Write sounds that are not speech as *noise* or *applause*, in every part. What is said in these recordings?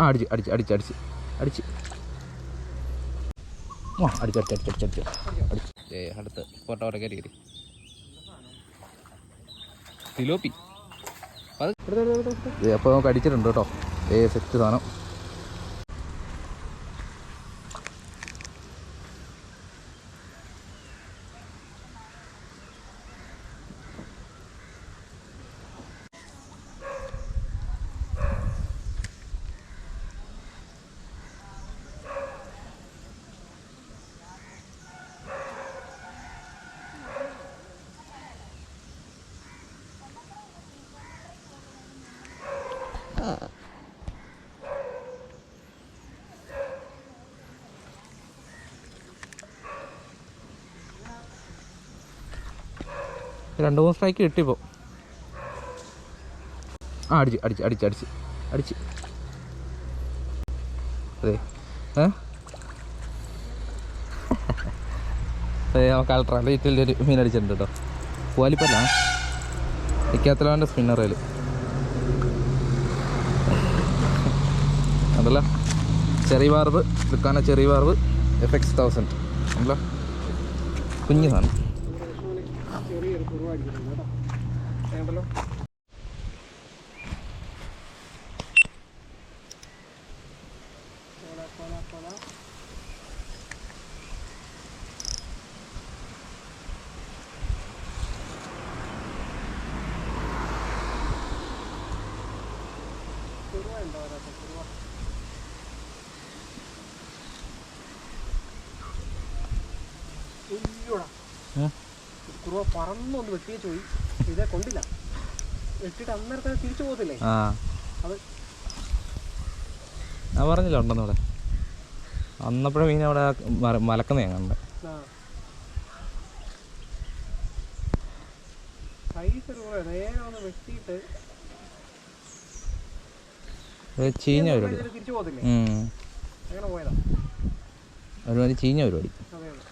ആ അടിച്ച് അടിച്ച് അടിച്ച് അടിച്ച്. അടിച്ച്. ആ അടുത്ത് ഫോട്ടോ കയറി കയറി. തിലോപ്പി. അപ്പോൾ നമുക്ക് അടിച്ചിട്ടുണ്ട് കേട്ടോ. ഏ സെറ്റ് സാധനം. രണ്ട് മൂന്ന് സ്ട്രൈക്ക് കിട്ടിപ്പോ. ആ അടിച്ച് അടിച്ച് അടിച്ച് അടിച്ച് അടിച്ച്. അതെ. *laughs* അതെ നമുക്ക് അൾട്രാ ലൈറ്റിൽ ഒരു മീൻ അടിച്ചിട്ടുണ്ട് കേട്ടോ പൂവാലിപ്പല്ല. നിൽക്കാത്തലാണ്ട് സ്പിന്നറയിൽ അതല്ല. ചെറിയ വാർവ് ലുക്കാന ചെറിയ വാർവ്. എഫ് എക്സ് തൗസൻഡ് അല്ല കുഞ്ഞു സാധനം. ചെറിയൊരു കുറവായിരിക്കുന്നുണ്ട് കേട്ടോ വേണ്ടല്ലോ? ഉയ്യോടാ. ഏ? കുറുവ പറന്നൊന്ന് വെട്ടിയേച്ച് ചോയി ഇതേ കൊണ്ടില്ല. വെട്ടിട്ട് അന്നേരത്തെ തിരിച്ചു പോകത്തില്ലേ? ആ. അത് ഞാൻ പറഞ്ഞില്ല ഉണ്ടെന്ന് ഇവിടെ? അന്നപ്പോഴും മീൻ അവിടെ മല- മലക്കുന്ന ഞാൻ കണ്ടത് ഒന്ന് ചീഞ്ഞ പരിപാടി. ഒരു ഒരുമാതിരി ചീഞ്ഞ പരിപാടി അതെ അതെ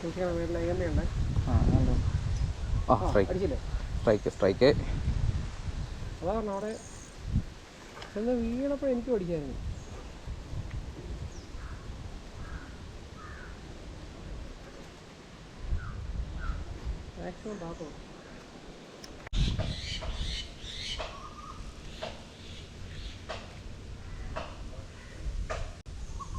എനിക്കാണ് വീട്ടിൽ എണ്ണയുണ്ട് ആ സ്ട്രൈക്ക് സ്ട്രൈക്ക് സ്ട്രൈക്ക് അതാ പറഞ്ഞ അവിടെ ചെന്ന് വീണപ്പോൾ എനിക്ക് പഠിക്കായിരുന്നു മാക്സിമം പാത്രം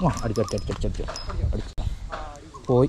ആ അടിച്ച് അടിച്ച് അടിച്ച് അടിച്ച് അടിച്ച് അടിച്ച്. പോയി പോയി.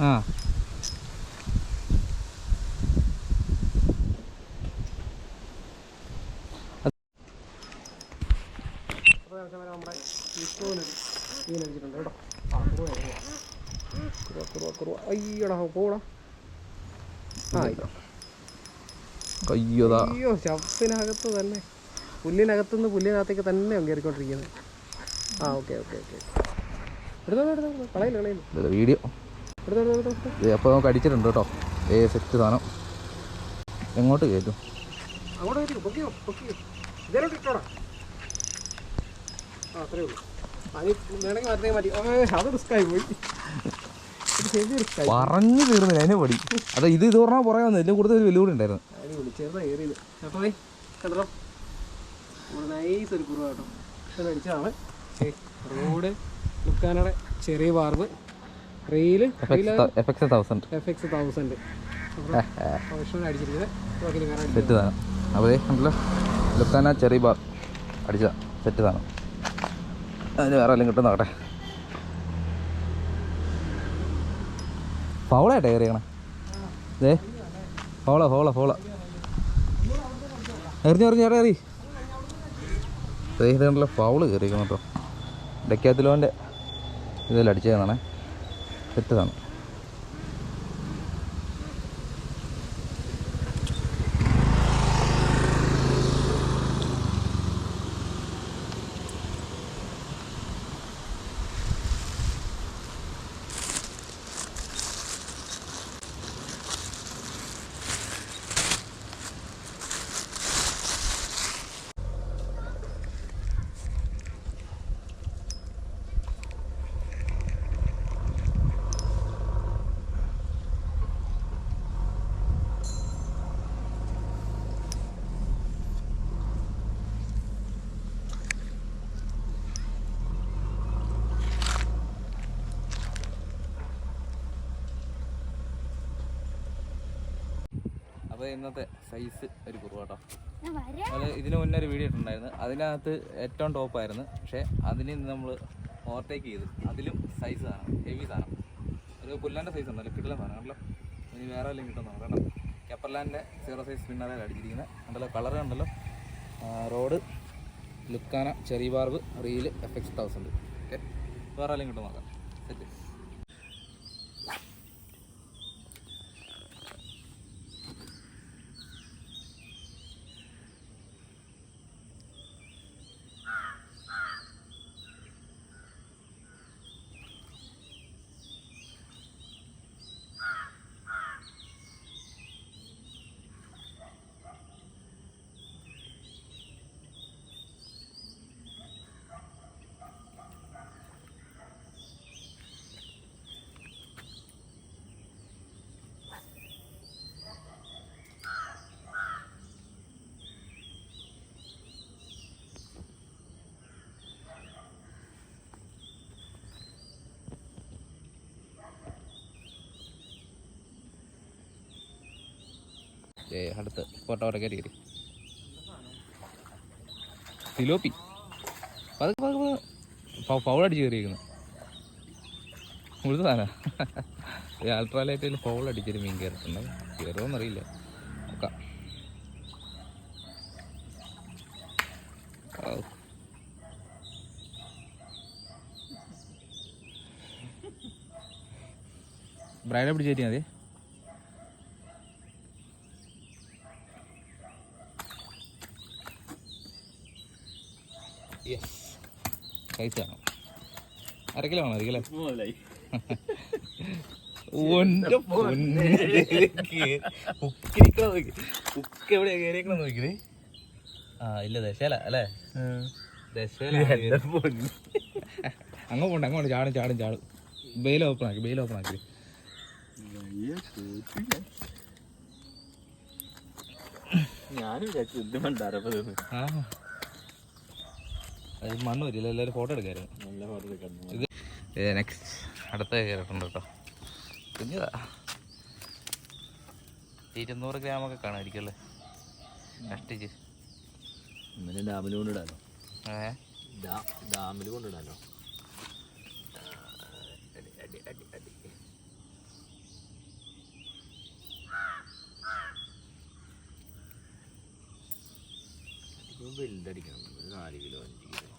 ആ. ചപ്പിനകത്ത് തന്നെ. പുല്ലിനകത്തുനിന്ന് പുല്ലിനകത്തേക്ക് തന്നെ കയറിക്കൊണ്ടിരിക്കുന്നത് ആ ഓക്കെ ഓക്കെ ഓക്കെ. വീഡിയോ. അപ്പോൾ നമുക്ക് അടിച്ചിട്ടുണ്ട് കേട്ടോ. ഏ സെറ്റ് സാധനം. എങ്ങോട്ട് കയറ്റും? പറഞ്ഞു തീർന്നില്ല അതിനെ പടി. അത് ഇത് ഇത് പറഞ്ഞാൽ പുറകെ വന്നു ഇതിലും കൂടുതൽ വെല്ലുവിളി ഉണ്ടായിരുന്നു. നൈസ് ഒരു കുറവാട്ടോ അടിച്ചതാണ്. റോഡ് ലുക്കാനയുടെ ചെറിയ വാർവ്. Reel F X thousand F X thousand. Set അപ്പോൾ ഉണ്ടല്ലോ ലുക്കാന ചെറിയ ബാർ അടിച്ചതാ സെറ്റ് സാധനം അതിന് വേറെ എല്ലാം കിട്ടും നോക്കട്ടെ ഫൗളായിട്ടെ കയറിയണേ ദേ ഫോള ഫോള ഫോള എറിഞ്ഞു എറിഞ്ഞു എറി. എറി ഇതുണ്ടല്ലോ ഫൗൾ കയറിയിരിക്കണം കേട്ടോ. ഡെക്കാത്തിലോന്റെ ഇതിൽ അടിച്ചതാണ് സെറ്റതാണ് അപ്പോൾ ഇന്നത്തെ സൈസ് ഒരു കുറവാട്ടോ അത് ഇതിന് മുന്നേ ഒരു വീഡിയോ ഇട്ടുണ്ടായിരുന്നു അതിനകത്ത് ഏറ്റവും ടോപ്പായിരുന്നു പക്ഷേ അതിന് നമ്മൾ ഓവർടേക്ക് ചെയ്ത്. അതിലും സൈസ് സാധനം ഹെവി സാധനം. ഒരു പുല്ലാന്റെ സൈസ് ഉണ്ടല്ലോ. കിട്ടുന്ന സാധനം. കണ്ടല്ലോ? ഇനി വേറെ വല്ലതും കിട്ടുന്നു കേട്ടോ കെപ്പർലാൻഡിന്റെ സീറോ സൈസ് പിന്നാലെ അടിച്ചിരിക്കുന്നത് കണ്ടല്ലോ? കളർ കണ്ടല്ലോ? റോഡ് ലുക്കാന ചെറിയ barb reel F X thousand okay വേറെ വല്ലതും കിട്ടും നോക്കാം സെറ്റ് ഏ അടുത്ത് ഫോട്ടോ അവിടെ കയറി കയറി. സിലോപ്പി പതുക്കെ പതുക്കെ ഫൗളടിച്ച് കയറിയിരിക്കുന്നു. മുഴുത്ത സാധന. അൾട്രാലൈറ്റിൽ ഫൗൾ മീൻ കയറിട്ടുണ്ട് കയറുമെന്നറിയില്ല നോക്കാം. ബ്രൈഡെ പിടിച്ച് മതി. സൈസ് കാണാം. അര കിലോ ആണോ? അര കിലോ ഒന്റെ ഉക്ക് എവിടെയാ കയറിയേക്കണം നോക്കിയത് ആ ഇല്ല ദശല അല്ലേ? ദശല അങ്ങ് പോണ്ട അങ്ങോട്ട് ചാടും ചാടും ചാടും. ബെയിൽ ഓപ്പൺ ആക്കി ബെയിൽ ഓപ്പൺ ആക്കി. ഞാനും വിചാരിച്ചു എന്ത് മണ്ടാരപ്പത് ആ മണ്ണ് വരില്ല എല്ലാവരും ഫോട്ടോ എടുക്കായിരുന്നു. നല്ല ഫോട്ടോ ഇത് നെക്സ്റ്റ് അടുത്ത കയറിട്ടുണ്ട് കേട്ടോ കുഞ്ഞതാ. ഇരുന്നൂറ് ഗ്രാമൊക്കെ കാണുമായിരിക്കും അല്ലേ? കഷ്ടിച്ച്. ഇന്നലെ ഡാമിൽ കൊണ്ടിടാലോ. ഏ? ഡാമിൽ കൊണ്ടിടാലോ. വലുതടിക്കണം. നാല് കിലോ അഞ്ച് കിലോ.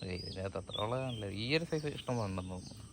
ഇതിനകത്ത് അത്ര ഉള്ളതാണല്ലേ ഈ ഒരു സൈസ് ഇഷ്ടം ഉണ്ടെന്ന് തോന്നുന്നു.